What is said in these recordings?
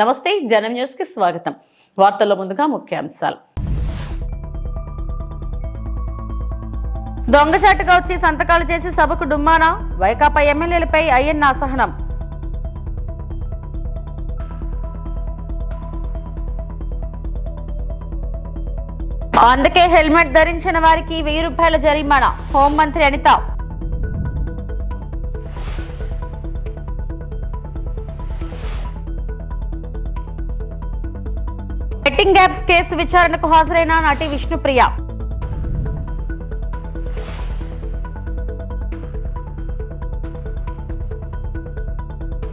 నమస్తే జనం న్యూస్కి స్వాగతం. వార్తల్లో ముందుగా ముఖ్యాంశాలు. దొంగచాటుగా వచ్చి సంతకాలు చేసి సభకు డుమ్మానా? వైకాపా ఎమ్మెల్యేలపై అయ్యన్న అసహనం. అందుకే హెల్మెట్ ధరించిన వారికి వెయ్యి రూపాయల జరిమానా. హోంమంత్రి అనిత. బెట్టింగ్ గ్యాప్స్ కేసు విచారణకు హాజరైన నటి విష్ణుప్రియ.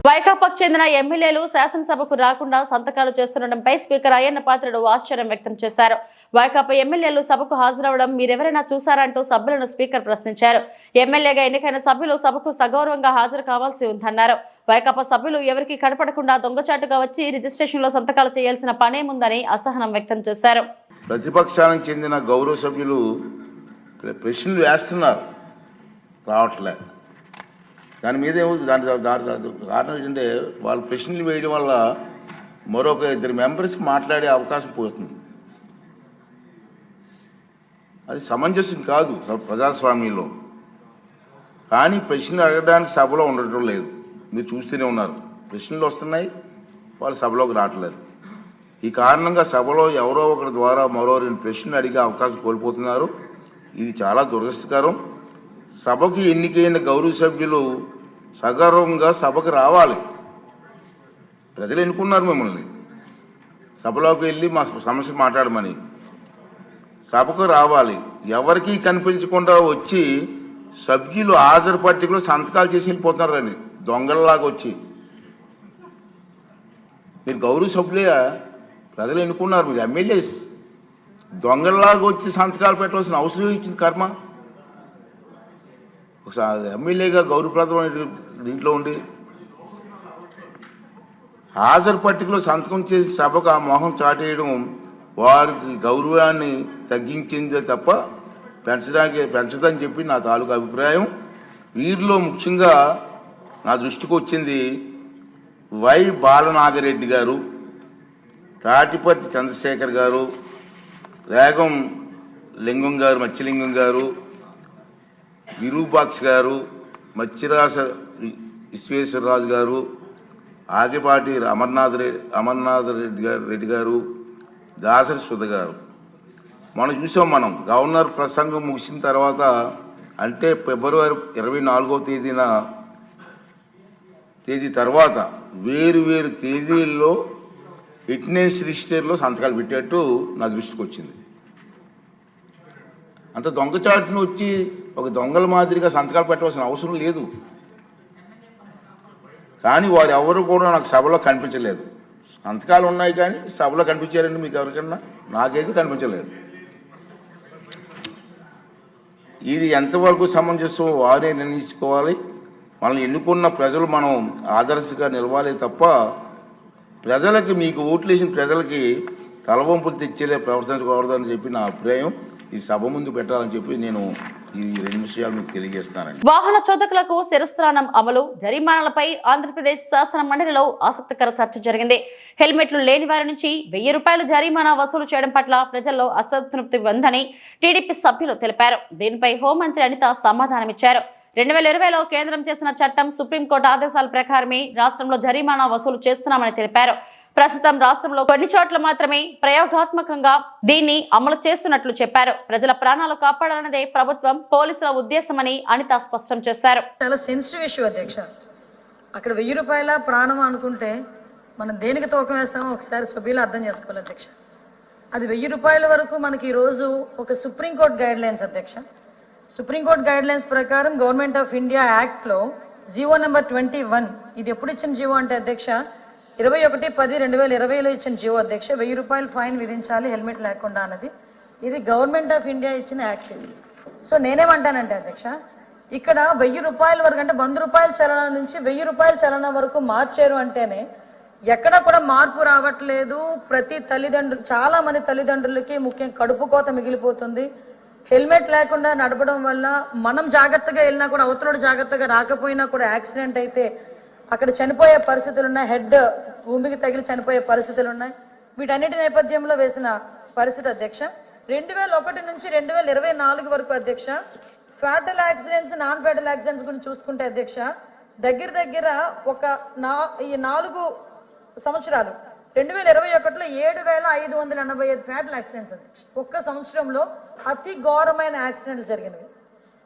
వైకాపాకు చెందిన ఎమ్మెల్యేలు శాసనసభకు రాకుండా సంతకాలు చేస్తుండటంపై స్పీకర్ అయ్యన్న పాత్రుడు ఆశ్చర్యం వ్యక్తం చేశారు. వైకాపా ఎమ్మెల్యేలు సభకు హాజరవడం మీరెవరైనా చూసారంటూ సభ్యులను స్పీకర్ ప్రశ్నించారు. ఎమ్మెల్యేగా ఎన్నికైన సభ్యులు సభకు సగౌరవంగా హాజరు కావాల్సి ఉందన్నారు. వైకాపా సభ్యులు ఎవరికి కనపడకుండా దొంగచాటుగా వచ్చి రిజిస్ట్రేషన్లో సంతకాలు చేయాల్సిన పనేముందని అసహనం వ్యక్తం చేశారు. ప్రతిపక్షానికి చెందిన గౌరవ సభ్యులు ప్రశ్నలు వేస్తున్నారు. రావట్లేదు దాని మీద ఏమో దాని కారణం ఏంటంటే వాళ్ళు ప్రశ్నలు వేయడం వల్ల మరొక ఇద్దరు మెంబర్స్కి మాట్లాడే అవకాశం పోతుంది. అది సమంజసం కాదు ప్రజాస్వామ్యంలో. కానీ ప్రశ్నలు అడగడానికి సభలో ఉండటం లేదు. మీరు చూస్తూనే ఉన్నారు. ప్రశ్నలు వస్తున్నాయి వాళ్ళు సభలోకి రావట్లేదు. ఈ కారణంగా సభలో ఎవరో ఒకరి ద్వారా మరో రెండు ప్రశ్నలు అడిగే అవకాశం కోల్పోతున్నారు. ఇది చాలా దురదృష్టకరం. సభకు ఎన్నికైన గౌరవ సభ్యులు సగర్వంగా సభకు రావాలి. ప్రజలు ఎన్నుకున్నారు మిమ్మల్ని. సభలోకి వెళ్ళి మా సమస్య మాట్లాడమని. సభకు రావాలి. ఎవరికీ కనిపించకుండా వచ్చి సభ్యులు హాజరు పట్టికలో సంతకాలు చేసి వెళ్ళిపోతున్నారని దొంగలలాగా వచ్చి. మీరు గౌరవ సభ్యులే ప్రజలు ఎన్నుకున్నారు. మీరు ఎమ్మెల్యేస్. దొంగలలాగా వచ్చి సంతకాలు పెట్టవలసిన అవసరం ఇచ్చింది కర్మ. ఒకసారి ఎమ్మెల్యేగా గౌరవప్రదమైన దీంట్లో ఉండి హాజరు పట్టికలో సంతకం చేసి సభకు ఆ మొహం చాటేయడం వారికి గౌరవాన్ని తగ్గించిందే తప్ప పెంచడానికి పెంచదని చెప్పి నా తాలూకు అభిప్రాయం. వీరిలో ముఖ్యంగా నా దృష్టికి వచ్చింది వై బాలనాగరెడ్డి గారు తాటిపర్తి చంద్రశేఖర్ గారు వేగం లింగం గారు మత్స్యలింగం గారు విరూపాక్ష గారు మత్స్యరాస విశ్వేశ్వరరాజు గారు ఆగిపాటి అమర్నాథ్ రెడ్డి అమర్నాథ్ రెడ్డి గారు రెడ్డి గారు దాసరి సుధ గారు. మనం చూసాం మనం గవర్నర్ ప్రసంగం ముగిసిన తర్వాత అంటే ఫిబ్రవరి ఇరవై నాలుగో తేదీన తేదీ తర్వాత వేరు వేరు తేదీల్లో విట్నెస్ రిజిస్టర్లో సంతకాలు పెట్టేట్టు నా దృష్టికి వచ్చింది అంత దొంగచాటును వచ్చి ఒక దొంగల మాదిరిగా సంతకాలు పెట్టవలసిన అవసరం లేదు. కానీ వారు ఎవరు కూడా నాకు సభలో కనిపించలేదు. సంతకాలు ఉన్నాయి కానీ సభలో కనిపించారండి మీకు ఎవరికన్నా? నాకైతే కనిపించలేదు. ఇది ఎంతవరకు సమంజసం వారే నిర్ణయించుకోవాలి. మనల్ని ఎన్నుకున్న ప్రజలు మనం ఆదర్శగా నిలవాలి తప్ప ప్రజలకి మీకు ఓట్లు వేసిన ప్రజలకి తలవంపులు తెచ్చేలే ప్రవర్తించకూడదని చెప్పి నా అభిప్రాయం. ఈ సభ ముందు పెట్టాలని చెప్పి నేను ఈ రెండు విషయాలు మీకు తెలియజేస్తానండి వాహన చోదకులకు శిరస్త్రాణం అమలు జరిమానాలపై ఆంధ్రప్రదేశ్ శాసన మండలిలో ఆసక్తికర చర్చ జరిగింది. హెల్మెట్లు లేని వారి నుంచి వెయ్యి రూపాయలు జరిమానా వసూలు చేయడం పట్ల ప్రజల్లో అసంతృప్తి ఉందని టీడీపీ సభ్యులు తెలిపారు. దీనిపై హోంమంత్రి అనిత సమాధానమిచ్చారు. రెండు వేల ఇరవైలో కేంద్రం చేసిన చట్టం సుప్రీంకోర్టు ఆదేశాల ప్రకారమే రాష్ట్రంలో జరిమానా వసూలు చేస్తున్నామని తెలిపారు. ప్రస్తుతం రాష్ట్రంలో కొన్ని చోట్ల మాత్రమే ప్రయోగాత్మకంగా దీన్ని అమలు చేస్తున్నట్లు చెప్పారు. ప్రజల ప్రాణాలు కాపాడాలన్నదే ప్రభుత్వం పోలీసుల ఉద్దేశమని అనిత స్పష్టం చేశారు. చాలా సెన్సిటివ్ ఇష్యూ అధ్యక్ష. అక్కడ వెయ్యి రూపాయల ప్రాణం అనుకుంటే మనం దేనికి తూకం వేస్తామో ఒకసారి సభ్యులు అర్థం చేసుకోవాలి అధ్యక్ష. అది వెయ్యి రూపాయల వరకు మనకి ఈరోజు ఒక సుప్రీంకోర్టు గైడ్ లైన్స్ అధ్యక్ష. సుప్రీంకోర్టు గైడ్ లైన్స్ ప్రకారం గవర్నమెంట్ ఆఫ్ ఇండియా యాక్ట్లో జీవో నెంబర్ ట్వంటీ వన్ ఇది ఎప్పుడు ఇచ్చిన జీవో అంటే అధ్యక్ష? ఇరవై ఒకటి పది రెండు వేల ఇరవైలో ఇచ్చిన జియో అధ్యక్ష వెయ్యి రూపాయలు ఫైన్ విధించాలి హెల్మెట్ లేకుండా అన్నది. ఇది గవర్నమెంట్ ఆఫ్ ఇండియా ఇచ్చిన యాక్ట్ ఇది. సో నేనేమంటానంటే అధ్యక్ష ఇక్కడ వెయ్యి రూపాయల వరకు అంటే వంద రూపాయల చలన నుంచి వెయ్యి రూపాయల చలన వరకు మార్చారు అంటేనే ఎక్కడ కూడా మార్పు రావట్లేదు. ప్రతి తల్లిదండ్రులు చాలా మంది తల్లిదండ్రులకి ముఖ్యం కడుపు కోత మిగిలిపోతుంది. హెల్మెట్ లేకుండా నడపడం వల్ల మనం జాగ్రత్తగా వెళ్ళినా కూడా అవతలడు జాగ్రత్తగా రాకపోయినా కూడా యాక్సిడెంట్ అయితే అక్కడ చనిపోయే పరిస్థితులు ఉన్నాయి హెడ్ భూమికి తగిలి చనిపోయే పరిస్థితులు ఉన్నాయి వీటన్నిటి నేపథ్యంలో వేసిన పరిస్థితి అధ్యక్ష. రెండు వేల ఒకటి నుంచి రెండు వేల ఇరవై నాలుగు వరకు అధ్యక్ష. Fatal accidents non fatal accidents గురించి చూసుకుంటే అధ్యక్ష దగ్గర దగ్గర ఒక నా ఈ నాలుగు సంవత్సరాలు రెండు వేల ఇరవై ఒకటిలో ఏడు వేల ఐదు వందల ఎనభై ఐదు ఫ్యాటల్ యాక్సిడెంట్స్ అధ్యక్ష. ఒక్క సంవత్సరంలో అతి ఘోరమైన యాక్సిడెంట్లు జరిగినవి.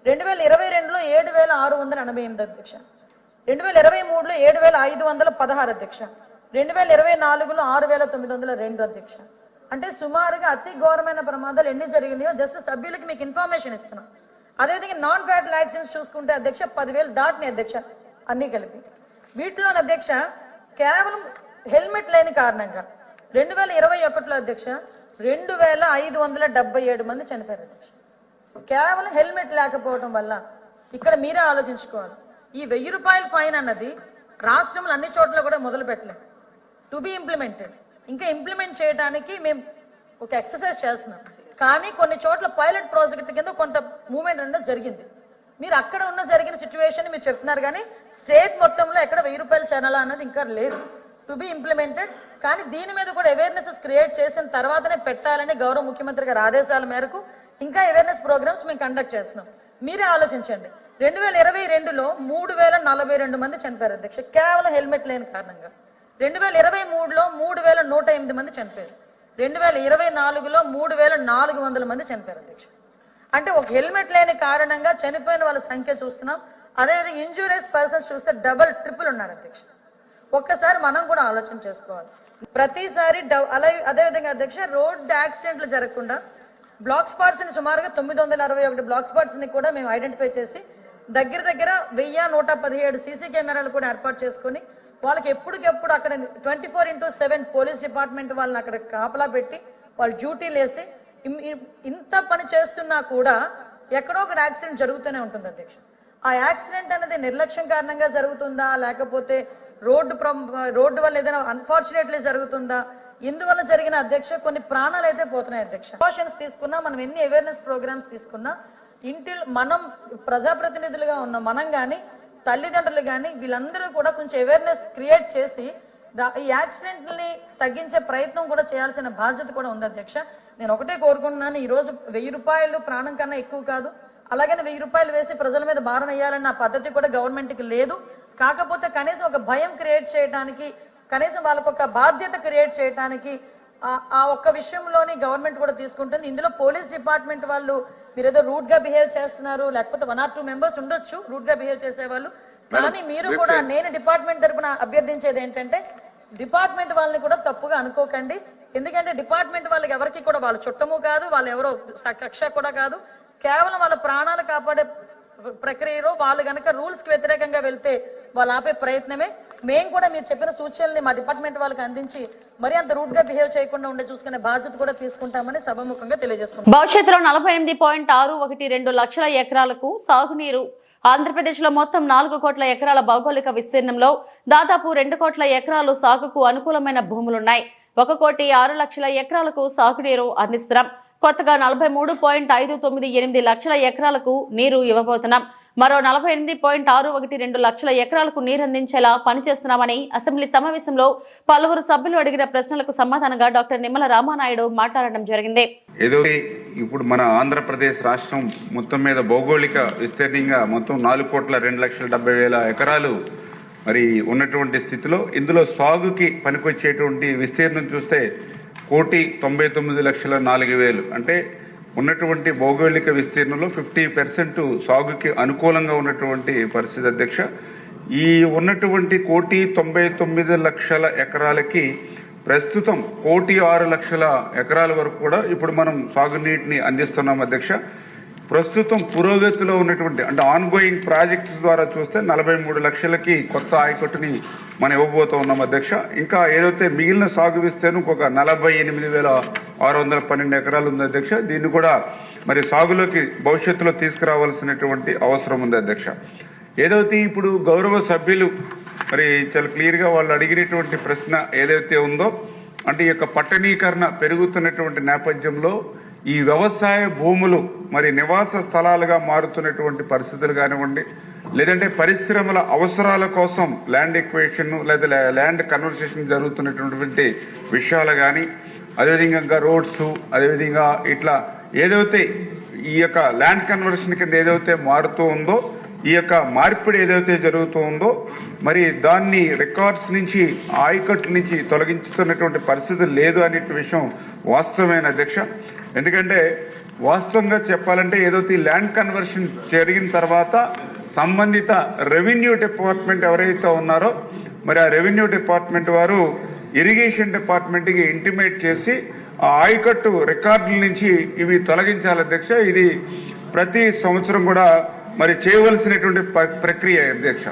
రెండు వేల ఇరవై రెండులో ఏడు వేల ఆరు వందల ఎనభై ఎనిమిది అధ్యక్ష. రెండు వేల ఇరవై మూడులో ఏడు వేల ఐదు వందల పదహారు అధ్యక్ష. రెండు వేల ఇరవై నాలుగులో ఆరు వేల తొమ్మిది వందల రెండు అధ్యక్ష. అంటే సుమారుగా అతి ఘోరమైన ప్రమాదాలు ఎన్ని జరిగినాయో జస్ట్ సభ్యులకి మీకు ఇన్ఫర్మేషన్ ఇస్తున్నాం. అదేవిధంగా నాన్ ఫ్యాటల్ యాక్సిడెంట్స్ చూసుకుంటే అధ్యక్ష పదివేలు దాటిని అధ్యక్ష అన్నీ కలిపి. వీటిలో అధ్యక్ష కేవలం హెల్మెట్ లేని కారణంగా రెండు వేల ఇరవై ఒకటిలో అధ్యక్ష రెండు వేల ఐదు వందల డెబ్బై ఏడు మంది చనిపోయారు అధ్యక్ష. కేవలం హెల్మెట్ లేకపోవడం వల్ల ఇక్కడ మీరే ఆలోచించుకోవాలి. ఈ వెయ్యి రూపాయల ఫైన్ అన్నది రాష్ట్రంలో అన్ని చోట్ల కూడా మొదలు పెట్టలేదు టు బి ఇంప్లిమెంటెడ్ ఇంకా ఇంప్లిమెంట్ చేయడానికి మేము ఒక ఎక్సర్సైజ్ చేస్తున్నాం. కానీ కొన్ని చోట్ల పైలట్ ప్రాజెక్ట్ కింద కొంత మూవ్మెంట్ అనేది జరిగింది. మీరు అక్కడ ఉన్న జరిగిన సిచ్యువేషన్ మీరు చెప్తున్నారు కానీ స్టేట్ మొత్తంలో ఎక్కడ వెయ్యి రూపాయల ఛానల్ అన్నది ఇంకా లేదు. టు బి ఇంప్లిమెంటెడ్ కానీ దీని మీద కూడా అవేర్నెస్ క్రియేట్ చేసిన తర్వాతనే పెట్టాలని గౌరవ ముఖ్యమంత్రి గారి ఆదేశాల మేరకు ఇంకా అవేర్నెస్ ప్రోగ్రామ్స్ మేము కండక్ట్ చేస్తున్నాం. మీరే ఆలోచించండి. రెండు వేల ఇరవై రెండులో మూడు వేల నలభై రెండు మంది చనిపోయారు అధ్యక్ష. కేవలం హెల్మెట్ లేని కారణంగా. రెండు వేల ఇరవై మూడులో మూడు వేల నూట ఎనిమిది మంది చనిపోయారు. రెండు వేల ఇరవై నాలుగులో మూడు వేల నాలుగు వందల మంది చనిపోయారు అధ్యక్ష. అంటే ఒక హెల్మెట్ లేని కారణంగా చనిపోయిన వాళ్ళ సంఖ్య చూస్తున్నాం. అదేవిధంగా ఇంజూరియస్ పర్సన్స్ చూస్తే డబల్ ట్రిపుల్ ఉన్నారు అధ్యక్ష. ఒక్కసారి మనం కూడా ఆలోచన చేసుకోవాలి. ప్రతిసారి డవ్- అలాగే అదేవిధంగా అధ్యక్ష రోడ్ యాక్సిడెంట్లు జరగకుండా బ్లాక్ స్పాట్స్ని సుమారుగా తొమ్మిది వందల అరవై ఒకటి బ్లాక్ స్పాట్స్ని కూడా మేము ఐడెంటిఫై చేసి దగ్గర దగ్గర వెయ్యి నూట పదిహేడు సీసీ కెమెరాలు కూడా ఏర్పాటు చేసుకొని వాళ్ళకి ఎప్పటికెప్పుడు అక్కడ twenty four into seven police department వాళ్ళని అక్కడ కాపలా పెట్టి వాళ్ళు డ్యూటీలు వేసి ఇంత పని చేస్తున్నా కూడా ఎక్కడో ఒక యాక్సిడెంట్ జరుగుతూనే ఉంటుంది అధ్యక్ష. ఆ యాక్సిడెంట్ అనేది నిర్లక్ష్యం కారణంగా జరుగుతుందా? లేకపోతే రోడ్డు రోడ్డు వల్ల ఏదైనా అన్ఫార్చునేట్లీ జరుగుతుందా? ఇందువల్ల జరిగిన అధ్యక్ష కొన్ని ప్రాణాలు అయితే పోతున్నాయి అధ్యక్ష. ప్రికాషన్స్ తీసుకున్నా మనం ఎన్ని అవేర్నెస్ ప్రోగ్రామ్స్ తీసుకున్నా ఇంటి మనం ప్రజాప్రతినిధులుగా ఉన్న మనం కానీ తల్లిదండ్రులు కానీ వీళ్ళందరూ కూడా కొంచెం అవేర్నెస్ క్రియేట్ చేసి ఈ యాక్సిడెంట్ని తగ్గించే ప్రయత్నం కూడా చేయాల్సిన బాధ్యత కూడా ఉంది అధ్యక్ష. నేను ఒకటే కోరుకుంటున్నాను ఈరోజు వెయ్యి రూపాయలు ప్రాణం కన్నా ఎక్కువ కాదు. అలాగని వెయ్యి రూపాయలు వేసి ప్రజల మీద భారం వేయాలన్న పద్ధతి కూడా గవర్నమెంట్కి లేదు. కాకపోతే కనీసం ఒక భయం క్రియేట్ చేయడానికి కనీసం వాళ్ళకు ఒక బాధ్యత క్రియేట్ చేయడానికి ఆ- ఒక్క విషయంలోని గవర్నమెంట్ కూడా తీసుకుంటుంది. ఇందులో పోలీస్ డిపార్ట్మెంట్ వాళ్ళు మీరు ఏదో రూట్గా బిహేవ్ చేస్తున్నారు లేకపోతే వన్ ఆర్ టూ మెంబర్స్ ఉండొచ్చు రూట్గా బిహేవ్ చేసేవాళ్ళు. కానీ మీరు కూడా నేను డిపార్ట్మెంట్ తరపున అభ్యర్థించేది ఏంటంటే డిపార్ట్మెంట్ వాళ్ళని కూడా తప్పుగా అనుకోకండి. ఎందుకంటే డిపార్ట్మెంట్ వాళ్ళకి ఎవరికి కూడా వాళ్ళ చుట్టము కాదు వాళ్ళు ఎవరో కక్ష కూడా కాదు. కేవలం వాళ్ళ ప్రాణాలు కాపాడే ప్ర- ప్రక్రియలో వాళ్ళు గనక రూల్స్కి వ్యతిరేకంగా వెళ్తే వాళ్ళు ఆపే ప్రయత్నమే. మేము కూడా మీరు చెప్పిన సూచనల్ని మా డిపార్ట్మెంట్ వాళ్ళకి అందించి మరి అంత రూట్గా బిహేవ్ చేయకుండా ఉండే చూసుకునే బాధ్యత కూడా తీసుకుంటామని సభముఖంగా తెలియజేసుకుంటాం భవిష్యత్తులో నలభై ఎనిమిది పాయింట్ ఆరు ఒకటి రెండు లక్షల ఎకరాలకు సాగునీరు ఆంధ్రప్రదేశ్లో మొత్తం నాలుగు కోట్ల ఎకరాల భౌగోళిక విస్తీర్ణంలో దాదాపు రెండు కోట్ల ఎకరాలు సాగుకు అనుకూలమైన భూములున్నాయి. ఒక కోటి ఆరు లక్షల ఎకరాలకు సాగునీరు అందిస్తున్నాం. కొత్తగా నలభై మూడు పాయింట్ ఐదు తొమ్మిది ఎనిమిది లక్షల ఎకరాలకు నీరు ఇవ్వబోతున్నాం. మరో నలభై ఎనిమిది పాయింట్ ఆరు ఒకటి రెండు లక్షల ఎకరాలకు నీరు అందించేలా పనిచేస్తున్నామని అసెంబ్లీ సమావేశంలో పలువురు సభ్యులు అడిగిన ప్రశ్నలకు సమాధానంగా డాక్టర్ నిమ్మల రామానాయుడు మాట్లాడడం జరిగింది. ఏదో ఇప్పుడు మన ఆంధ్రప్రదేశ్ రాష్ట్రం మొత్తం మీద భౌగోళిక విస్తీర్ణంగా మొత్తం నాలుగు కోట్ల రెండు లక్షల డెబ్బై వేల ఎకరాలు మరి ఉన్నటువంటి స్థితిలో ఇందులో సాగుకి పనికొచ్చేటువంటి విస్తీర్ణం చూస్తే కోటి తొంభై తొమ్మిది లక్షల నాలుగు వేలు. అంటే ఉన్నటువంటి భౌగోళిక విస్తీర్ణంలో ఫిఫ్టీ పర్సెంట్ సాగుకి అనుకూలంగా ఉన్నటువంటి పరిస్థితి అధ్యక్ష. ఈ ఉన్నటువంటి కోటి తొంభై తొమ్మిది లక్షల ఎకరాలకి ప్రస్తుతం కోటి ఆరు లక్షల ఎకరాల వరకు కూడా ఇప్పుడు మనం సాగునీటిని అందిస్తున్నాం అధ్యక్ష. ప్రస్తుతం పురోగతిలో ఉన్నటువంటి అంటే ఆన్గోయింగ్ ప్రాజెక్ట్స్ ద్వారా చూస్తే నలభై మూడు లక్షలకి కొత్త ఆయకట్టుని మనం ఇవ్వబోతూ ఉన్నాం అధ్యక్ష. ఇంకా ఏదైతే మిగిలిన సాగు విస్తీర్ణం ఇంకొక నలభై ఎనిమిది వేల ఆరు వందల పన్నెండు ఎకరాలు ఉంది అధ్యక్ష. దీన్ని కూడా మరి సాగులోకి భవిష్యత్తులో తీసుకురావాల్సినటువంటి అవసరం ఉంది అధ్యక్ష. ఏదైతే ఇప్పుడు గౌరవ సభ్యులు మరి చాలా క్లియర్గా వాళ్ళు అడిగినటువంటి ప్రశ్న ఏదైతే ఉందో అంటే ఈ యొక్క పట్టణీకరణ పెరుగుతున్నటువంటి నేపథ్యంలో ఈ వ్యవసాయ భూములు మరి నివాస స్థలాలుగా మారుతున్నటువంటి పరిస్థితులు కానివ్వండి లేదంటే పరిశ్రమల అవసరాల కోసం ల్యాండ్ ఎక్వేషన్ లేదా ల్యాండ్ కన్వర్సేషన్ జరుగుతున్నటువంటి విషయాలు కానీ అదేవిధంగా ఇంకా రోడ్స్ అదేవిధంగా ఇట్లా ఏదైతే ఈ యొక్క ల్యాండ్ కన్వర్షన్ కింద ఏదైతే మారుతూ ఉందో ఈ యొక్క మార్పిడి ఏదైతే జరుగుతూ ఉందో మరి దాన్ని రికార్డ్స్ నుంచి ఆయకట్ల నుంచి తొలగించుతున్నటువంటి పరిస్థితి లేదు అనే విషయం వాస్తవమైన అధ్యక్ష. ఎందుకంటే వాస్తవంగా చెప్పాలంటే ఏదైతే ల్యాండ్ కన్వర్షన్ జరిగిన తర్వాత సంబంధిత రెవెన్యూ డిపార్ట్మెంట్ ఎవరైతే ఉన్నారో మరి ఆ రెవెన్యూ డిపార్ట్మెంట్ వారు ఇరిగేషన్ డిపార్ట్మెంట్కి ఇంటిమేట్ చేసి ఆ ఆయకట్టు రికార్డుల నుంచి ఇవి తొలగించాలి అధ్యక్ష. ఇది ప్రతి సంవత్సరం కూడా మరి చేయవలసినటువంటి ప్రక్రియ అధ్యక్ష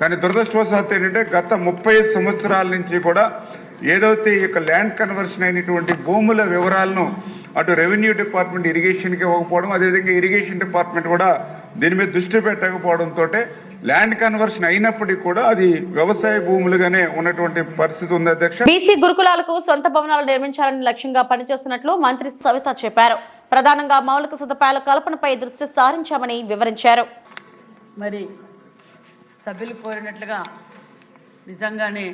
కానీ దురదృష్టవశాత్తు ఏంటంటే గత ముప్పై సంవత్సరాల నుంచి కూడా ఏదైతే ఈ యొక్క ల్యాండ్ కన్వర్షన్ అయినటువంటి భూముల వివరాలను అటు రెవెన్యూ డిపార్ట్మెంట్ ఇరిగేషన్కి ఇవ్వకపోవడం అదేవిధంగా ఇరిగేషన్ డిపార్ట్మెంట్ కూడా దీని మీద దృష్టి పెట్టకపోవడంతో ల్యాండ్ కన్వర్షన్ అయినప్పటికీ కూడా అది వ్యవసాయ భూములుగానే ఉన్నటువంటి పరిస్థితి ఉంది అధ్యక్ష. బీసీ గురుకులాలకు సొంత భవనాలు నిర్మించాలని లక్ష్యంగా పనిచేస్తున్నట్లు మంత్రి సవిత చెప్పారు. ప్రధానంగా మౌలిక సదుపాయాల కల్పనపై దృష్టి సారించామని వివరించారు. మరి సభ్యులు కోరినట్లుగా నిజంగానే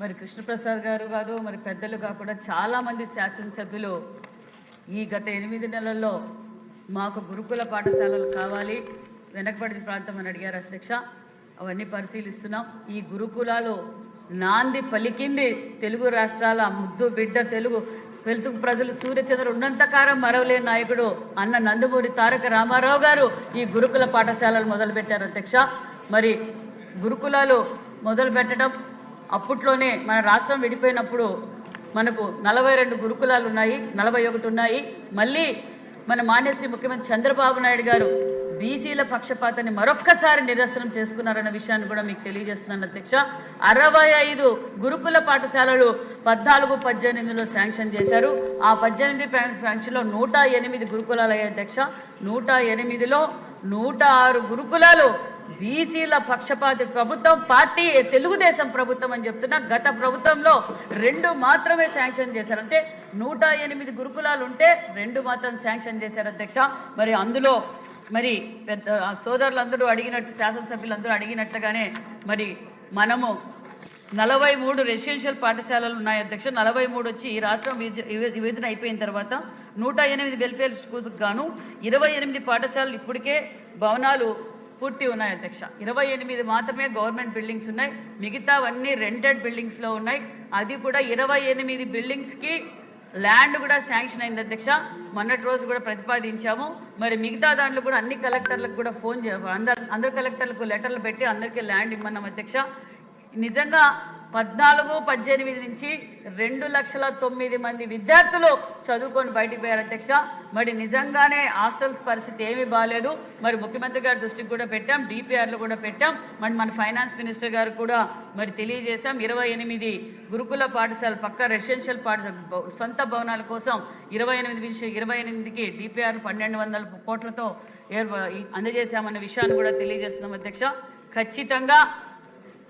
మరి కృష్ణప్రసాద్ గారు కాదు మరి పెద్దలుగా కూడా చాలామంది శాసనసభ్యులు ఈ గత ఎనిమిది నెలల్లో మాకు గురుకుల పాఠశాలలు కావాలి వెనకబడిన ప్రాంతం అని అడిగారు అధ్యక్ష. అవన్నీ పరిశీలిస్తున్నాం. ఈ గురుకులాలు నాంది పలికింది తెలుగు రాష్ట్రాల ముద్దు బిడ్డ తెలుగు వెలుతుకు ప్రజలు సూర్యచంద్ర ఉన్నంతకారం మరవలేని నాయకుడు అన్న నందమూరి తారక రామారావు గారు ఈ గురుకుల పాఠశాలలు మొదలుపెట్టారు అధ్యక్ష. మరి గురుకులాలు మొదలు పెట్టడం అప్పట్లోనే మన రాష్ట్రం విడిపోయినప్పుడు మనకు నలభై రెండు గురుకులాలు ఉన్నాయి నలభై ఒకటి ఉన్నాయి. మళ్ళీ మన మాన్యశ్రీ ముఖ్యమంత్రి చంద్రబాబు నాయుడు గారు బీసీల పక్షపాతాన్ని మరొక్కసారి నిరసనం చేసుకున్నారన్న విషయాన్ని కూడా మీకు తెలియజేస్తున్నాను అధ్యక్ష. అరవై ఐదు గురుకుల పాఠశాలలు పద్నాలుగు పద్దెనిమిదిలో శాంక్షన్ చేశారు. ఆ పద్దెనిమిది శాంక్షన్లో నూట ఎనిమిది గురుకులాలు అయ్యాయి అధ్యక్ష. నూట ఎనిమిదిలో నూట ఆరు గురుకులాలు బీసీల పక్షపాతి ప్రభుత్వం పార్టీ తెలుగుదేశం ప్రభుత్వం అని చెప్తున్నా. గత ప్రభుత్వంలో రెండు మాత్రమే శాంక్షన్ చేశారు. అంటే నూట ఎనిమిది గురుకులాలు ఉంటే రెండు మాత్రం శాంక్షన్ చేశారు అధ్యక్ష. మరి అందులో మరి పెద్ద సోదరులందరూ అడిగినట్టు శాసనసభ్యులందరూ అడిగినట్టుగానే మరి మనము నలభై మూడు రెసిడెన్షియల్ పాఠశాలలు ఉన్నాయి అధ్యక్ష. నలభై మూడు వచ్చి ఈ రాష్ట్రం విభజన అయిపోయిన తర్వాత నూట ఎనిమిది వెల్ఫేర్ స్కూల్స్కి గాను ఇరవై ఎనిమిది పాఠశాలలు ఇప్పటికే భవనాలు పూర్తి ఉన్నాయి అధ్యక్ష. ఇరవై ఎనిమిది మాత్రమే గవర్నమెంట్ బిల్డింగ్స్ ఉన్నాయి. మిగతావన్నీ రెంటెడ్ బిల్డింగ్స్లో ఉన్నాయి. అది కూడా ఇరవై ఎనిమిది బిల్డింగ్స్కి ల్యాండ్ కూడా శాంక్షన్ అయింది అధ్యక్ష. మొన్నటి రోజు కూడా ప్రతిపాదించాము. మరి మిగతా దాంట్లో కూడా అన్ని కలెక్టర్లకు కూడా ఫోన్ చే అందరు అందరు కలెక్టర్లకు లెటర్లు పెట్టి అందరికీ ల్యాండ్ ఇమ్మన్నాం అధ్యక్ష. నిజంగా పద్నాలుగు పద్దెనిమిది నుంచి రెండు లక్షల తొమ్మిది మంది విద్యార్థులు చదువుకొని బయటికి పోయారు అధ్యక్ష. మరి నిజంగానే హాస్టల్స్ పరిస్థితి ఏమీ బాగాలేదు మరి ముఖ్యమంత్రి గారి దృష్టికి కూడా పెట్టాం డిపిఆర్లు కూడా పెట్టాం. మరి మన ఫైనాన్స్ మినిస్టర్ గారు కూడా మరి తెలియజేశాం ఇరవై ఎనిమిది గురుకుల పాఠశాల పక్క రెసిడెన్షియల్ పాఠశాల సొంత భవనాల కోసం ఇరవై ఎనిమిది నుంచి ఇరవై ఎనిమిదికి డిపిఆర్ పన్నెండు వందల కోట్లతో ఏర్ప అందజేశామన్న విషయాన్ని కూడా తెలియజేస్తున్నాం అధ్యక్ష. ఖచ్చితంగా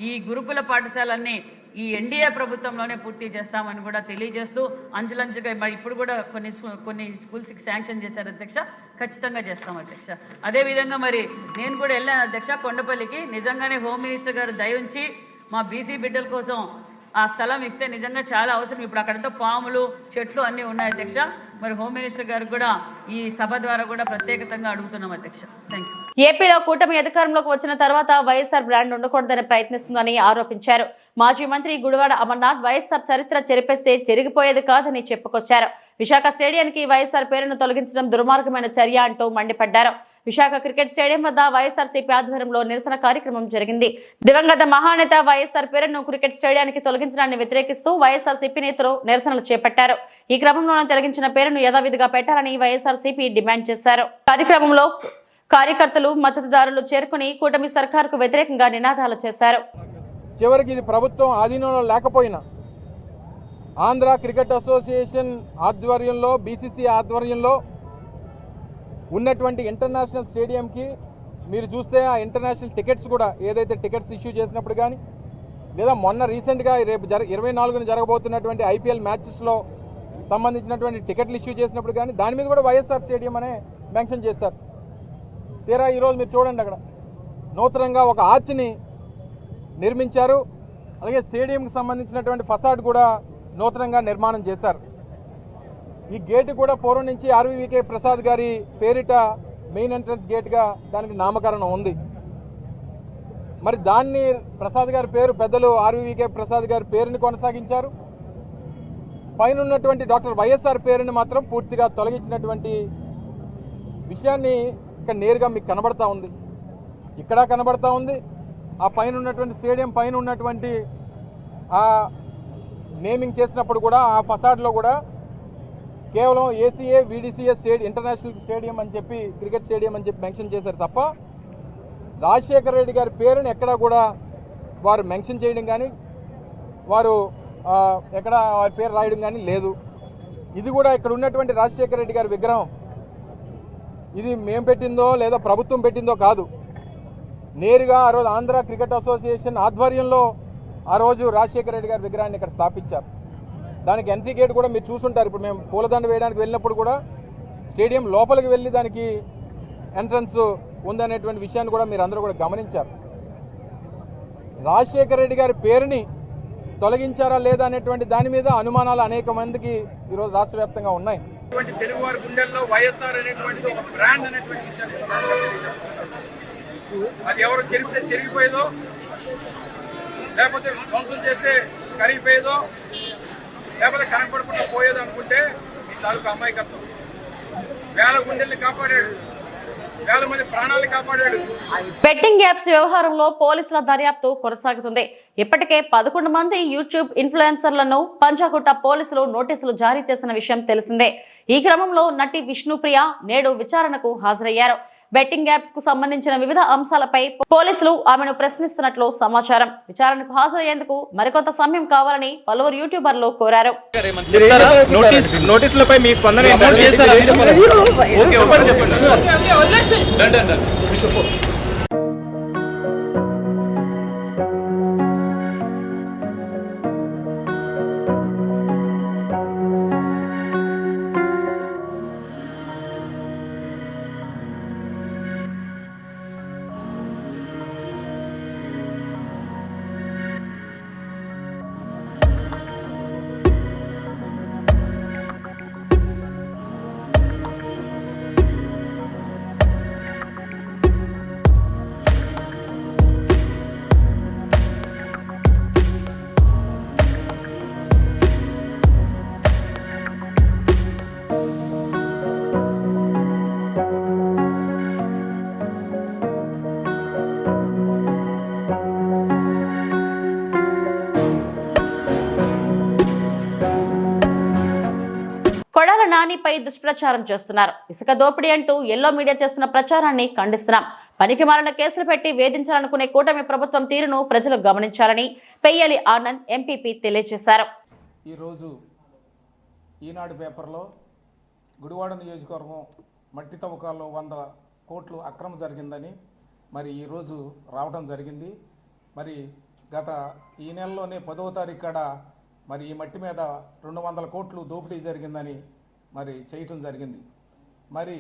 ఈ గురుకుల పాఠశాలన్నీ ఈ ఎన్డీఏ ప్రభుత్వంలోనే పూర్తి చేస్తామని కూడా తెలియజేస్తూ అంచులంచుగా మరి ఇప్పుడు కూడా కొన్ని కొన్ని స్కూల్స్కి శాంక్షన్ చేశారు అధ్యక్ష. ఖచ్చితంగా చేస్తాం అధ్యక్ష. అదేవిధంగా మరి నేను కూడా వెళ్ళాను అధ్యక్ష కొండపల్లికి నిజంగానే హోమ్ మినిస్టర్ గారు దయ ఉంచి మా బీసీ బిడ్డల కోసం ఆ స్థలం ఇస్తే నిజంగా చాలా అవసరం. ఇప్పుడు అక్కడంతా పాములు చెట్లు అన్నీ ఉన్నాయి అధ్యక్ష. మరి హోమ్ మినిస్టర్ గారు కూడా ఈ సభ ద్వారా కూడా ప్రత్యేకంగా అడుగుతున్నాం అధ్యక్ష. థ్యాంక్ యూ ఏపీలో కూటమి అధికారంలోకి వచ్చిన తర్వాత వైఎస్ఆర్ బ్రాండ్ ఉండకూడదని ప్రయత్నిస్తుందని ఆరోపించారు. మాజీ మంత్రి గుడివాడ అమర్నాథ్ వైఎస్ఆర్ చరిత్ర చెరిపేస్తే చెరిగిపోయేది కాదని చెప్పుకొచ్చారు. విశాఖ స్టేడియానికి వైఎస్ఆర్ పేరును తొలగించడం దుర్మార్గమైన చర్య అంటూ మండిపడ్డారు. విశాఖ క్రికెట్ స్టేడియం వద్ద వైఎస్ఆర్సీపీ ఆధ్వర్యంలో నిరసన కార్యక్రమం జరిగింది. దివంగత మహానేత వైఎస్ఆర్ పేరును క్రికెట్ స్టేడియానికి తొలగించడాన్ని వ్యతిరేకిస్తూ వైఎస్ఆర్సీపీ నేతలు నిరసనలు చేపట్టారు. ఈ క్రమంలోనే తొలగించిన పేరును యథావిధిగా పెట్టాలని వైఎస్ఆర్సీపీ డిమాండ్ చేశారు. కార్యక్రమంలో కార్యకర్తలు మద్దతుదారులు చేరుకుని కూటమి సర్కారుకు వ్యతిరేకంగా నినాదాలు చేశారు. చివరికి ఇది ప్రభుత్వం ఆధీనంలో లేకపోయినా ఆంధ్ర క్రికెట్ అసోసియేషన్ ఆధ్వర్యంలో బీసీసీ ఆధ్వర్యంలో ఉన్నటువంటి ఇంటర్నేషనల్ స్టేడియంకి మీరు చూస్తే ఆ ఇంటర్నేషనల్ టికెట్స్ కూడా ఏదైతే టికెట్స్ ఇష్యూ చేసినప్పుడు కానీ లేదా మొన్న రీసెంట్గా రేపు జర ఇరవై నాలుగున జరగబోతున్నటువంటి ఐపీఎల్ మ్యాచెస్లో సంబంధించినటువంటి టికెట్లు ఇష్యూ చేసినప్పుడు కానీ దాని మీద కూడా వైఎస్ఆర్ స్టేడియం అనే మెన్షన్ చేశారు. తీరా ఈరోజు మీరు చూడండి అక్కడ. నూతనంగా ఒక ఆర్చ్ని నిర్మించారు. అలాగే స్టేడియంకి సంబంధించినటువంటి ఫసాడ్ కూడా నూతనంగా నిర్మాణం చేశారు. ఈ గేటు కూడా పూర్వం నుంచి ఆర్వీవికే ప్రసాద్ గారి పేరిట మెయిన్ ఎంట్రన్స్ గేట్గా దానికి నామకరణం ఉంది. మరి దాన్ని ప్రసాద్ గారి పేరు పెద్దలు ఆర్వీవికే ప్రసాద్ గారి పేరుని కొనసాగించారు. పైన ఉన్నటువంటి డాక్టర్ వైఎస్ఆర్ పేరుని మాత్రం పూర్తిగా తొలగించినటువంటి విషయాన్ని ఇక్కడ నేరుగా మీకు కనబడతా ఉంది. ఇక్కడ కనబడతా ఉంది. ఆ పైన ఉన్నటువంటి స్టేడియం పైన ఉన్నటువంటి ఆ నేమింగ్ చేసినప్పుడు కూడా ఆ ఫసాడ్లో కూడా కేవలం ఏసీఏ వీడీసీఏ స్టేడి ఇంటర్నేషనల్ స్టేడియం అని చెప్పి క్రికెట్ స్టేడియం అని చెప్పి మెన్షన్ చేశారు తప్ప రాజశేఖర రెడ్డి గారి పేరుని ఎక్కడా కూడా వారు మెన్షన్ చేయడం కానీ వారు ఎక్కడ వారి పేరు రాయడం కానీ లేదు. ఇది కూడా ఇక్కడ ఉన్నటువంటి రాజశేఖర రెడ్డి గారి విగ్రహం. ఇది మేము పెట్టిందో లేదా ప్రభుత్వం పెట్టిందో కాదు. నేరుగా ఆ రోజు ఆంధ్ర క్రికెట్ అసోసియేషన్ ఆధ్వర్యంలో ఆ రోజు రాజశేఖర రెడ్డి గారి విగ్రహాన్ని ఇక్కడ స్థాపించారు. దానికి ఎంట్రీ గేట్ కూడా మీరు చూసుంటారు. ఇప్పుడు మేము పూలదండ వేయడానికి వెళ్ళినప్పుడు కూడా స్టేడియం లోపలికి వెళ్ళి దానికి ఎంట్రన్స్ ఉందనేటువంటి విషయాన్ని కూడా మీరు అందరూ కూడా గమనించారు. రాజశేఖర రెడ్డి గారి పేరుని తొలగించారా లేదా అనేటువంటి దాని మీద అనుమానాలు అనేక మందికి ఈరోజు రాష్ట్ర వ్యాప్తంగా ఉన్నాయి. తెలుగు వారి గుండెల్లో వైఎస్ఆర్ అనేటువంటిది ఒక బ్రాండ్ అనేటువంటి విషయాన్ని అది ఎవరు చెరిపితే చెరిగిపోయేదో లేకపోతే ధ్వంసం చేస్తే కరిగిపోయేదో లేకపోతే కనపడకుండా పోయేది అనుకుంటే ఈ తాలూకు అమాయకత్వం. వేల గుండెల్ని కాపాడాడు. వేల మంది కాపాడాడు. బెట్టింగ్ యాప్స్ వ్యవహారంలో పోలీసుల దర్యాప్తు కొనసాగుతుంది. ఇప్పటికే పదకొండు మంది యూట్యూబ్ ఇన్ఫ్లుయెన్సర్లను పంజాగుట్ట పోలీసులు నోటీసులు జారీ చేసిన విషయం తెలిసిందే. ఈ క్రమంలో నటి విష్ణుప్రియ నేడు విచారణకు హాజరయ్యారు. బెట్టింగ్ యాప్స్కు సంబంధించిన వివిధ అంశాలపై పోలీసులు ఆమెను ప్రశ్నిస్తున్నట్లు సమాచారం. విచారణకు హాజరయ్యేందుకు మరికొంత సమయం కావాలని పలువురు యూట్యూబర్లు కోరారు. నోటీస్ నోటీసులపై మీ స్పందన నానిపై దుష్ప్రచారం చేస్తున్నారు. ఇసుక దోపిడీ అంటూ ఎల్లో మీడియా చేస్తున్న ప్రచారాన్ని ఖండిస్తున్నాం. పనికి మారిన కేసులు పెట్టి వేధించాలనుకునే కూటమి ప్రభుత్వం తీరును ప్రజలు గమనించాలని పెయ్యలి ఆనంద్ ఎంపీపీ తెలియజేశారు. ఈరోజు ఈనాడు పేపర్లో గుడివాడ నియోజకవర్గం మట్టి తవ్వకాల్లో వంద కోట్లు అక్రమం జరిగిందని మరి ఈరోజు రావడం జరిగింది. మరి గత ఈ నెలలోనే పదవ తారీఖు కాడ మరి ఈ మట్టి మీద రెండు వందల కోట్లు దోపిడీ జరిగిందని మరి చేయటం జరిగింది. మరి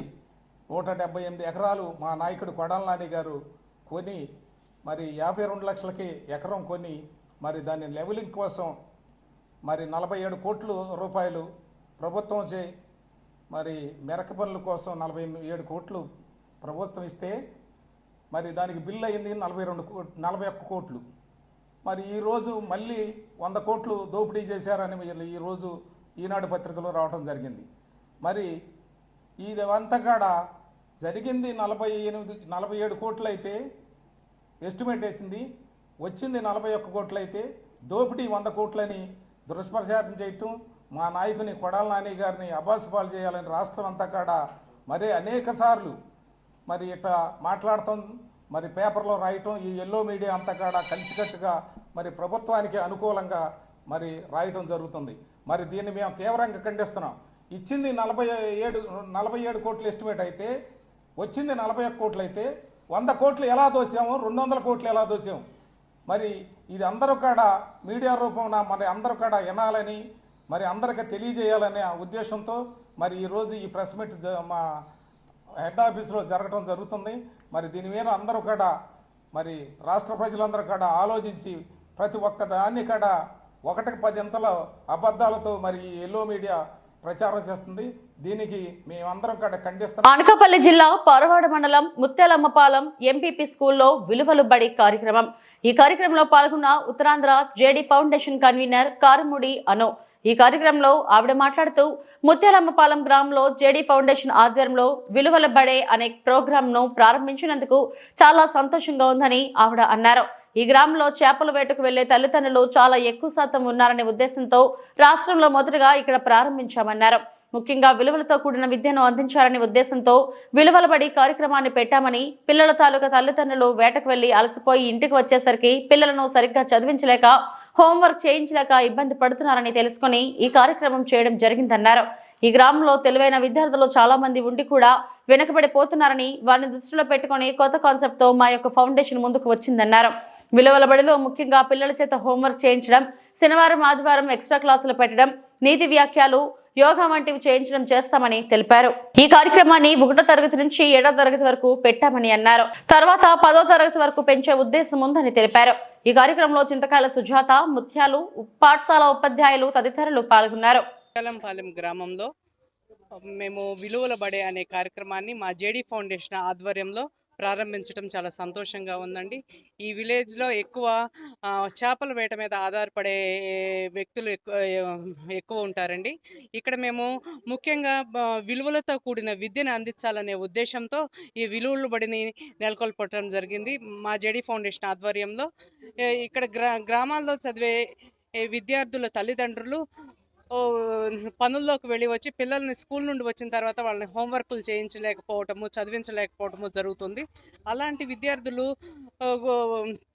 నూట డెబ్బై ఎనిమిది ఎకరాలు మా నాయకుడు కొడాల నాని గారు కొని మరి యాభై రెండు లక్షలకి ఎకరం కొని మరి దాన్ని లెవెలింగ్ కోసం మరి నలభై ఏడు కోట్లు రూపాయలు ప్రభుత్వం చే మరి మెరక పనుల కోసం నలభై ఏడు కోట్లు ప్రభుత్వం ఇస్తే మరి దానికి బిల్లు అయింది నలభై రెండు కోట్ నలభై ఒక్క కోట్లు. మరి ఈరోజు మళ్ళీ వంద కోట్లు దోపిడీ చేశారని ఈరోజు ఈనాడు పత్రికలో రావడం జరిగింది. మరి ఇది అంతా కాడ జరిగింది నలభై ఎనిమిది నలభై ఏడు కోట్లయితే ఎస్టిమేట్ వేసింది. వచ్చింది నలభై ఒక్క కోట్లయితే దోపిడీ వంద కోట్లని దుష్ప్రచారం చేయటం మా నాయకుని కొడాల నాని గారిని అబాసుపాలు చేయాలని రాష్ట్రం అంతా కాడ మరి అనేక సార్లు మరి ఇట్లా మాట్లాడటం మరి పేపర్లో రాయటం ఈ ఎల్లో మీడియా అంతా కాడ కలిసికట్టుగా మరి ప్రభుత్వానికి అనుకూలంగా మరి రాయటం జరుగుతుంది. మరి దీన్ని మేము తీవ్రంగా ఖండిస్తున్నాం. ఇచ్చింది నలభై ఏడు నలభై ఏడు కోట్లు ఎస్టిమేట్ అయితే వచ్చింది నలభై ఒక్క కోట్లు అయితే వంద కోట్లు ఎలా దోసాము? రెండు వందల కోట్లు ఎలా దోసాము? మరి ఇది అందరూ కాడ మీడియా రూపంలో మరి అందరూ కాడ వినాలని మరి అందరికీ తెలియజేయాలనే ఉద్దేశంతో మరి ఈరోజు ఈ ప్రెస్ మీట్ జ- మా హెడ్ ఆఫీస్లో జరగడం జరుగుతుంది. మరి దీని మీద అందరూ కూడా మరి రాష్ట్ర ప్రజలందరూ కూడా ఆలోచించి ప్రతి ఒక్క దాన్ని కాడ ఒకటికి పదింతల అబద్ధాలతో మరి ఎల్లో మీడియా ప్రచారం చేస్తుంది. దీనికి మేమందరం ఖండిస్తాం అనకాపల్లి జిల్లా పరవాడ మండలం ముత్యాలమ్మపాలెం ఎంపీపీ స్కూల్లో విలువలు బడి కార్యక్రమం. ఈ కార్యక్రమంలో పాల్గొన్న Uttarandhra JD foundation convener Karumudi Anu. ఈ కార్యక్రమంలో ఆవిడ మాట్లాడుతూ ముత్యాలమ్మపాలెం గ్రామంలో జేడీ ఫౌండేషన్ ఆధ్వర్యంలో విలువల బడే అనే ప్రోగ్రాంను ప్రారంభించినందుకు చాలా సంతోషంగా ఉందని ఆవిడ అన్నారు. ఈ గ్రామంలో చేపల వేటకు వెళ్ళే తల్లిదండ్రులు చాలా ఎక్కువ శాతం ఉన్నారనే ఉద్దేశంతో రాష్ట్రంలో మొదటగా ఇక్కడ ప్రారంభించామన్నారు. ముఖ్యంగా విలువలతో కూడిన విద్యను అందించాలనే ఉద్దేశంతో విలువలబడి కార్యక్రమాన్ని పెట్టామని పిల్లల తాలూకా తల్లిదండ్రులు వేటకు వెళ్ళి అలసిపోయి ఇంటికి వచ్చేసరికి పిల్లలను సరిగ్గా చదివించలేక హోంవర్క్ చేయించలేక ఇబ్బంది పడుతున్నారని తెలుసుకుని ఈ కార్యక్రమం చేయడం జరిగిందన్నారు. ఈ గ్రామంలో తెలివైన విద్యార్థులు చాలా మంది ఉండి కూడా వెనుకబడిపోతున్నారని వారిని దృష్టిలో పెట్టుకుని కొత్త కాన్సెప్ట్తో మా యొక్క ఫౌండేషన్ ముందుకు వచ్చిందన్నారు. విలువల బడిలో ముఖ్యంగా పిల్లల చేత హోంవర్క్ చేయించడం శనివారం ఆదివారం ఎక్స్ట్రా క్లాసులు పెట్టడం నీతి వ్యాఖ్యలు యోగా వంటివి చేయించడం చేస్తామని తెలిపారు. ఈ కార్యక్రమాన్ని ఒకటో తరగతి నుంచి ఏడో తరగతి వరకు పెట్టామని అన్నారు. తర్వాత పదో తరగతి వరకు పెంచే ఉద్దేశం ఉందని తెలిపారు. ఈ కార్యక్రమంలో చింతకాయల సుజాత ముత్యాలు పాఠశాల ఉపాధ్యాయులు తదితరులు పాల్గొన్నారు. గ్రామంలో మేము విలువల బడే అనే కార్యక్రమాన్ని మా జేడీ ఫౌండేషన్ ఆధ్వర్యంలో ప్రారంభించడం చాలా సంతోషంగా ఉందండి. ఈ విలేజ్లో ఎక్కువ చేపల వేట మీద ఆధారపడే వ్యక్తులు ఎక్కువ ఎక్కువ ఉంటారండి. ఇక్కడ మేము ముఖ్యంగా విలువలతో కూడిన విద్యను అందించాలనే ఉద్దేశంతో ఈ విలువలు బడిని నెలకొల్పడం జరిగింది. మా జేడీ ఫౌండేషన్ ఆధ్వర్యంలో ఇక్కడ గ్రా గ్రామాల్లో చదివే విద్యార్థుల తల్లిదండ్రులు పనుల్లోకి వెళ్ళి వచ్చి పిల్లల్ని స్కూల్ నుండి వచ్చిన తర్వాత వాళ్ళని హోంవర్క్లు చేయించలేకపోవటము చదివించలేకపోవటము జరుగుతుంది. అలాంటి విద్యార్థులు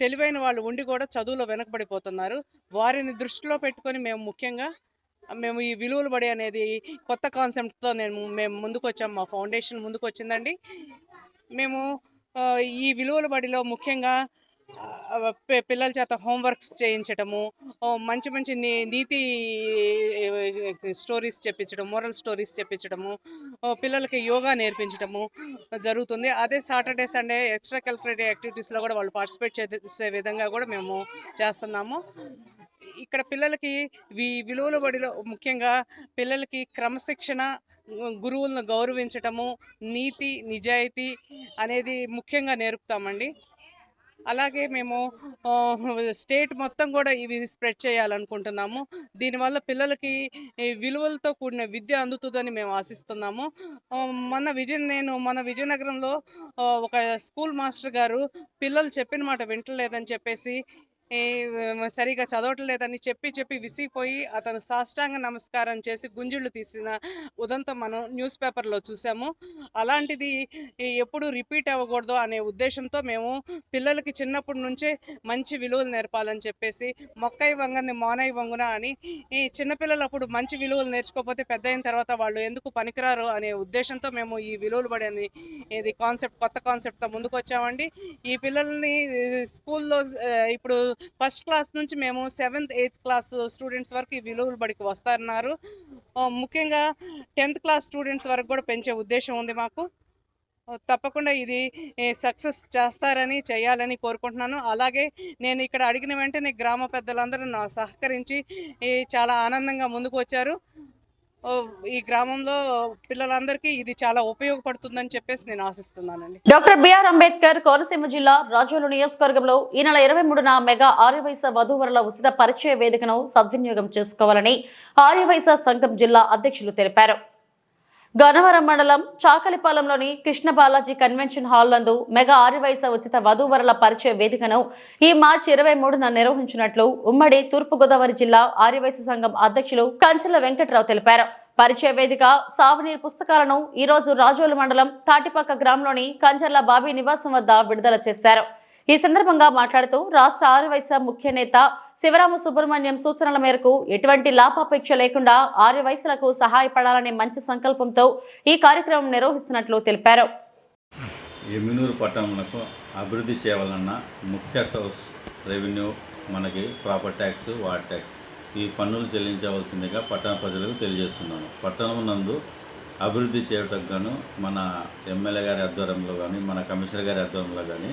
తెలివైన వాళ్ళు ఉండి కూడా చదువులో వెనకబడిపోతున్నారు. వారిని దృష్టిలో పెట్టుకొని మేము ముఖ్యంగా మేము ఈ విలువలు బడి అనేది కొత్త కాన్సెప్ట్తో నేను మేము ముందుకు వచ్చాం మా ఫౌండేషన్ ముందుకు వచ్చిందండి మేము ఈ విలువల బడిలో ముఖ్యంగా పిల్లల చేత హోంవర్క్స్ చేయించటము మంచి మంచి నీ- నీతి స్టోరీస్ చెప్పించడం మోరల్ స్టోరీస్ చెప్పించడము పిల్లలకి యోగా నేర్పించడము జరుగుతుంది. అదే సాటర్డే సండే ఎక్స్ట్రా కల్కులేటివ్ యాక్టివిటీస్లో కూడా వాళ్ళు పార్టిసిపేట్ చేసే విధంగా కూడా మేము చేస్తున్నాము. ఇక్కడ పిల్లలకి వి విలువల బడిలో ముఖ్యంగా పిల్లలకి క్రమశిక్షణ గురువులను గౌరవించటము నీతి నిజాయితీ అనేది ముఖ్యంగా నేర్పుతామండి. అలాగే మేము స్టేట్ మొత్తం కూడా ఇవి స్ప్రెడ్ చేయాలనుకుంటున్నాము. దీనివల్ల పిల్లలకి విలువలతో కూడిన విద్య అందుతుందని మేము ఆశిస్తున్నాము. మన విజయ నేను మన విజయనగరంలో ఒక స్కూల్ మాస్టర్ గారు పిల్లలు చెప్పిన మాట వింటలేదని చెప్పేసి సరిగా చదవట్లేదని చెప్పి చెప్పి విసిగిపోయి అతను సాష్టాంగ నమస్కారం చేసి గుంజిళ్ళు తీసిన ఉదంతం మనం న్యూస్ పేపర్లో చూసాము. అలాంటిది ఎప్పుడు రిపీట్ అవ్వకూడదు అనే ఉద్దేశంతో మేము పిల్లలకి చిన్నప్పటి నుంచే మంచి విలువలు నేర్పాలని చెప్పేసి మొక్కై వంగని మోనై వంగున అని ఈ చిన్నపిల్లలు అప్పుడు మంచి విలువలు నేర్చుకోకపోతే పెద్ద అయిన తర్వాత వాళ్ళు ఎందుకు పనికిరారు అనే ఉద్దేశంతో మేము ఈ విలువలు పడేది ఇది కాన్సెప్ట్ కొత్త కాన్సెప్ట్తో ముందుకు వచ్చామండి ఈ పిల్లల్ని స్కూల్లో ఇప్పుడు ఫస్ట్ క్లాస్ నుంచి మేము సెవెంత్ ఎయిత్ క్లాస్ స్టూడెంట్స్ వరకు ఈ విలువలు బడికి వస్తారన్నారు. ముఖ్యంగా టెన్త్ క్లాస్ స్టూడెంట్స్ వరకు కూడా పెంచే ఉద్దేశం ఉంది మాకు. తప్పకుండా ఇది సక్సెస్ చేస్తారని చేయాలని కోరుకుంటున్నాను. అలాగే నేను ఇక్కడ అడిగిన వెంటనే గ్రామ పెద్దలందరూ నా సహకరించి చాలా ఆనందంగా ముందుకు వచ్చారు. ఈ గ్రామంలో పిల్లలందరికీ ఇది చాలా ఉపయోగపడుతుందని చెప్పేసి నేను ఆశిస్తున్నానండి. డాక్టర్ బిఆర్ అంబేద్కర్ కోనసీమ జిల్లా రాజోలు నియోజకవర్గంలో ఈ నెల ఇరవై మూడున మెగా ఆర్యవైశ్య వధూవరుల ఉచిత పరిచయ వేదికను సద్వినియోగం చేసుకోవాలని ఆర్యవైశ్య సంఘం జిల్లా అధ్యక్షులు తెలిపారు. గన్నవరం మండలం చాకలిపాలెంలోని కృష్ణ బాలాజీ కన్వెన్షన్ హాల్ నందు మెగా ఆర్యవైశ్య ఉచిత వధూవరుల పరిచయ వేదికను ఈ మార్చి ఇరవై మూడున నిర్వహించినట్లు ఉమ్మడి తూర్పుగోదావరి జిల్లా ఆర్యవైశ్య సంఘం అధ్యక్షులు కంచెల వెంకట్రావు తెలిపారు. పరిచయ వేదిక సావనీర్ పుస్తకాలను ఈరోజు రాజోలు మండలం తాటిపక్క గ్రామంలోని కంచర్ల బాబీ నివాసం వద్ద విడుదల చేశారు. ఈ సందర్భంగా మాట్లాడుతూ రాష్ట్ర ఆర్యవైశ్య ముఖ్య నేత శివరామ సుబ్రహ్మణ్యం సూచనల మేరకు ఎటువంటి లాభాపేక్ష లేకుండా ఆర్యవైశ్యులకు సహాయపడాలనే మంచి సంకల్పంతో ఈ కార్యక్రమం నిర్వహిస్తున్నట్లు తెలిపారు. ఎమ్మినూరు పట్టణంలో అభివృద్ధి చేయాలన్న ముఖ్య సోర్స్ రెవెన్యూ మనకి ప్రాపర్ ట్యాక్స్ వాటర్ ట్యాక్స్. ఈ పన్నులు చెల్లించవలసిందిగా పట్టణ ప్రజలకు తెలియజేస్తున్నాను. పట్టణం నందు అభివృద్ధి చేయటకు గాను మన ఎమ్మెల్యే గారి ఆధ్వర్యంలో కానీ మన కమిషనర్ గారి ఆధ్వర్యంలో కానీ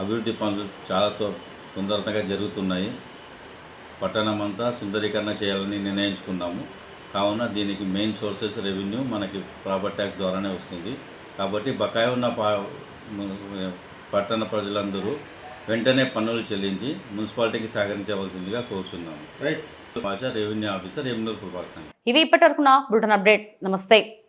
అభివృద్ధి పనులు చాలా తొ- తొందరగా జరుగుతున్నాయి. పట్టణం అంతా సుందరీకరణ చేయాలని నిర్ణయించుకున్నాము. కావున దీనికి మెయిన్ సోర్సెస్ రెవెన్యూ మనకి ప్రాపర్టీ ట్యాక్స్ ద్వారానే వస్తుంది. కాబట్టి బకాయి ఉన్న పట్టణ ప్రజలందరూ వెంటనే పన్నులు చెల్లించి మున్సిపాలిటీకి సహకరించవలసిందిగా కోరుచున్నాము. రైట్. భాష రెవెన్యూ ఆఫీసర్ ఎమ్నూరు కృపాక్ష ఇవి ఇప్పటివరకున్న బులెటిన్ అప్డేట్స్. నమస్తే.